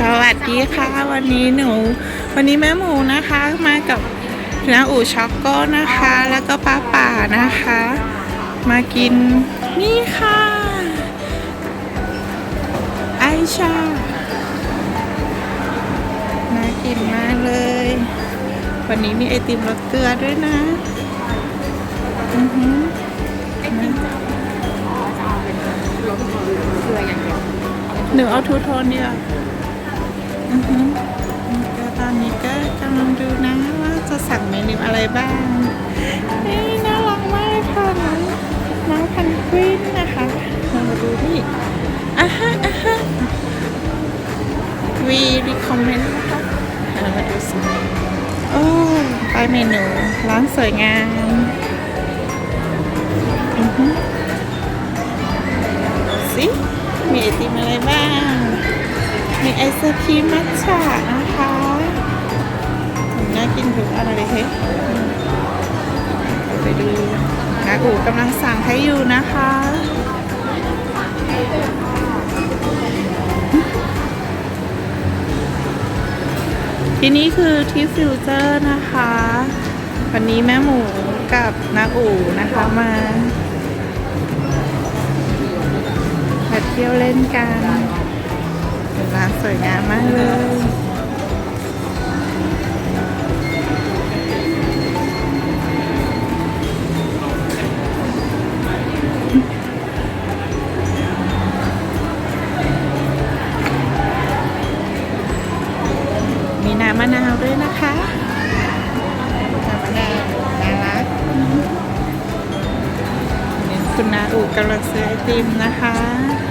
สวัสดีค่ะ วันนี้หนู วันนี้แม่หมูนะคะมากับน้าอู่ช็อกโก้นะคะ แล้วก็ป้าป่านะคะ มากินนี่ค่ะ ไอชาน่ากินมากเลย วันนี้มีไอติมรสเกลือด้วยนะอือหือไอติมจะอ๋อจะเอาเป็นรสเกลืออย่างเดียวหนูเอาทูโทนดีกว่าอือหือ ก็ตอนนี้ก็กำลังดูนะว่าจะสั่งเมนูอะไรบ้างนี่น่ารักมากค่ะน้องน้องพันกวินนะคะเรามาดูนี่อะฮะอะฮะวีรีคอมเมนต์นะคะเรามาดูสิโอ้ไปเมนูร้านสวยงามอือหือสิมีไอติมอะไรบ้าง มีไอศครีมมัทฉะนะคะน่ากินทุกอันเลยเฮ้ไปดูนาอูกำลังสั่งให้อยู่นะคะที่นี่คือที่ฟิวเจอร์นะคะ วันนี้แม่หมูกับนาอูนะคะมามาเที่ยวเล่นกัน เป็นร้านสวยงามมากเลยมีน้ำมะนาวด้วยนะคะน้ำมะนาวน่ารักคุณนาอูกำลังซื้อไอติมนะคะ